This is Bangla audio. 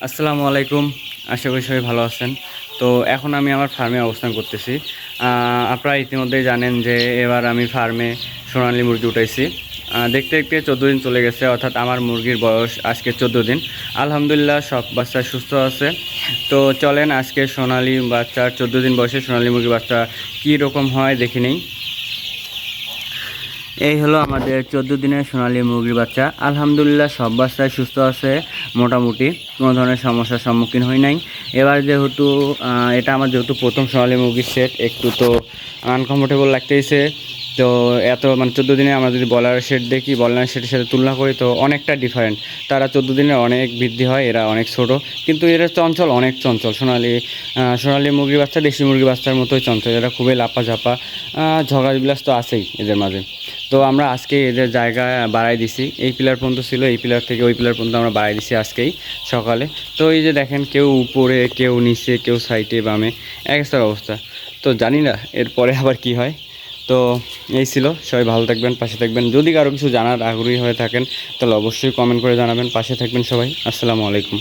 আসসালামু আলাইকুম। আশা করি সবাই ভালো আছেন। তো এখন আমি আমার ফার্মে অবস্থান করতেছি। আপনারা ইতিমধ্যেই জানেন যে এবার আমি ফার্মে সোনালী মুরগি উঠাইছি। দেখতে দেখতে চোদ্দ দিন চলে গেছে, অর্থাৎ আমার মুরগির বয়স আজকে চোদ্দ দিন। আলহামদুলিল্লাহ সব বাচ্চা সুস্থ আছে। তো চলেন আজকে সোনালী বাচ্চার চোদ্দ দিন বয়সে সোনালী মুরগির বাচ্চা কী রকম হয় দেখে নেই। এই হলো আমাদের চোদ্দ দিনের সোনালী মুরগির বাচ্চা। আলহামদুলিল্লাহ সব বাচ্চাই সুস্থ আছে, মোটামুটি। কোনো ধরনের সমস্যার সম্মুখীন হই নাই। এবার যেহেতু এটা আমার যেহেতু প্রথম সোনালী মুরগির সেট একটু তো আনকমফোর্টেবল লাগতেইছে তো এত মানে চোদ্দ দিনে আমরা যদি বলার সেট দেখি বলার সেটের সাথে তুলনা করি, তো অনেকটা ডিফারেন্ট তারা চোদ্দ দিনে অনেক বৃদ্ধি হয়, এরা অনেক ছোট। কিন্তু এরা চঞ্চল, অনেক চঞ্চল। সোনালি সোনালি মুরগির বাচ্চা, দেশি মুরগির বাচ্চার মতোই চঞ্চল। এরা খুবই লাপা ঝাপা ঝগড়া বিলাস তো আছেই এদের মাঝে। তো আমরা আজকে এদের জায়গা বাড়াই দিছি। এই পিলার পর্যন্ত ছিল, এই পিলার থেকে ওই পিলার পর্যন্ত আমরা বাড়াই দিছি আজকেই সকালে। তো এই যে দেখেন, কেউ উপরে, কেউ নিচে, কেউ সাইডে, বামে এক অবস্থা। তো জানি না, এরপরে আবার কি হয়। তো এই ছিল, সবাই ভালো থাকবেন, পাশে থাকবেন। যদি কারও কিছু জানার আগ্রহী হয়ে থাকেন, তাহলে অবশ্যই কমেন্ট করে জানাবেন, পাশে থাকবেন সবাই। আসসালামু আলাইকুম।